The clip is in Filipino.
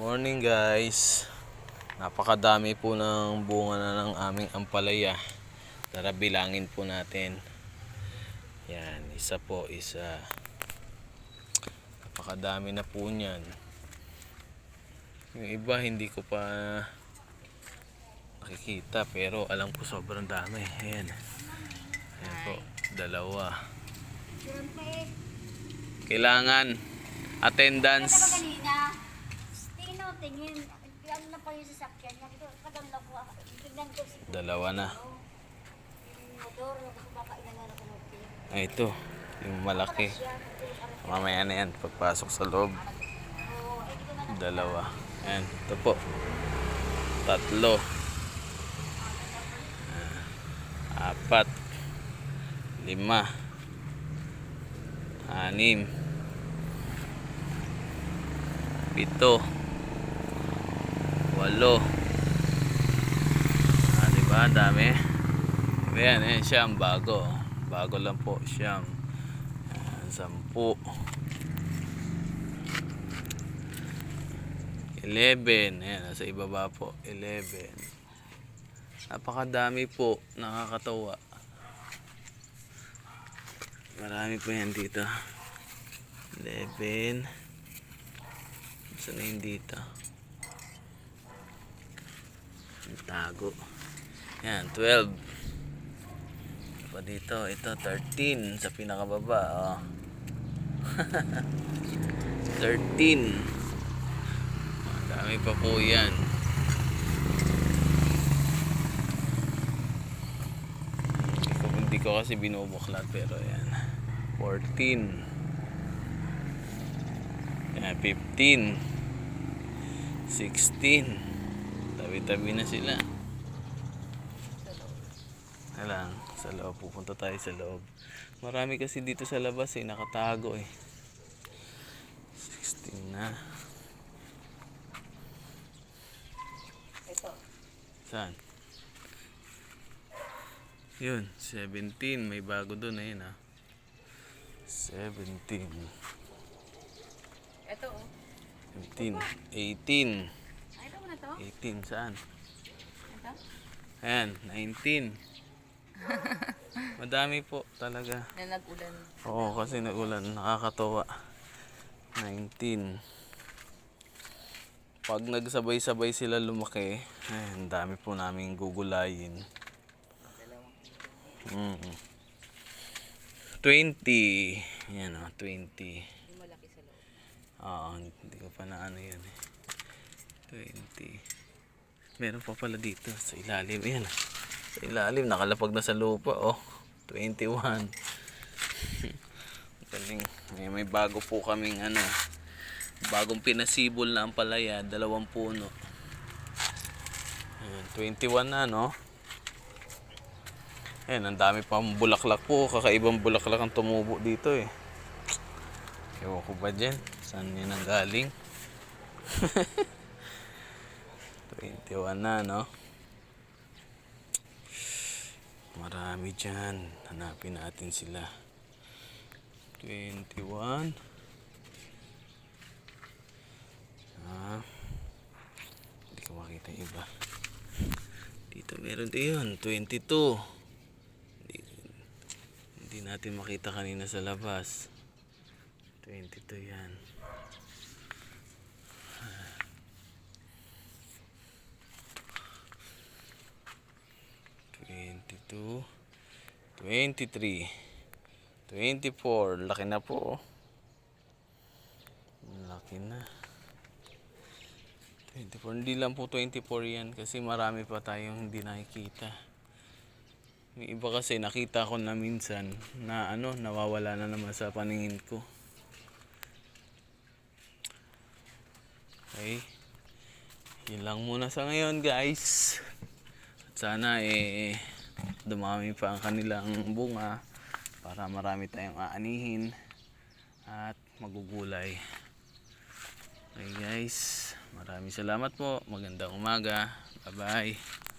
Morning guys. Napakadami po ng bunga na ng aming ampalaya. Tara bilangin po natin. Yan, isa po, isa. Napakadami na po niyan. Yung iba hindi ko pa nakikita pero alam ko sobrang dami. Ayan. Ayan po, dalawa. Kailangan attendance. Tingin ano na pa yung sasakyan niya. Lang po ako. Tignan ko si Dalawa na. yung motor, baka inangan ako ng tingin. Ay, ito. Yung malaki. Ito, Mamaya na yan. Pagpasok sa loob. eh, Dalawa. Ayan. Ito po. Tatlo. Ah, apat. Lima. Anim. Pito. Walo. Ah, diba? Ang dami. Ayan, ayan. Siyam. Bago. Bago lang po. Siyam. Ayan, sampu. 11. Ayan, nasa ibaba po. 11. Napakadami po. Nakakatawa. Marami po yan dito. 11. Saan na yun dito? Tago. Yan, 12. Pa dito, ito 13 sa pinakababa. Oh. 13. Dami pa po yan. Hindi ko, hindi ko kasi binubuklat pero yan. 14. Yan, 15. 16. Tabi-tabi na sila. Na lang, sa loob. Pupunta tayo sa loob. Marami kasi dito sa labas eh, nakatago eh. 16 na. Ito. Saan? Yun, 17. May bago doon ayun ah. 17. Ito, oh. 17. 18. Ay, na to? 18 saan? Ito? Ayan, 19. Madami po talaga. Na nag-ulan. Oo, kasi nagulan. Nakakatawa. 19. Pag nagsabay-sabay sila lumaki, eh, ang dami po namin gugulayin. Mm. 20. Yan o, 20. Yung malaki sa loob. Oo, hindi ko pa na ano yun eh. 20. Meron pa pala dito sa ilalim. Yan. Sa ilalim, nakalapag na sa lupa. Oh, 21. Galing. May, may bago po kaming ano. Bagong pinasibol na ang palaya. Dalawang puno. Ayan, 21 na, no? Ayan, ang dami pang bulaklak po. Kakaibang bulaklak ang tumubo dito eh. Ewan ko ba dyan? Saan yun ang galing? 21 na, no? Marami dyan. Hanapin natin sila. 21. Ah. Hindi ko makita yung iba. Dito meron din yun. 22. Hindi, natin makita kanina sa labas. 22 yan. Twenty-two, twenty-three, twenty-four. Laki na po. oh. Laki na. 24. Hindi lang po 24 yan kasi marami pa tayong hindi nakikita. Yung iba kasi nakita ko na minsan na ano, nawawala na naman sa paningin ko. Okay. Yun lang muna sa ngayon guys. At sana eh dumami pa ang kanilang bunga para marami tayong aanihin at magugulay. Okay guys, maraming salamat po. Magandang umaga. Bye bye.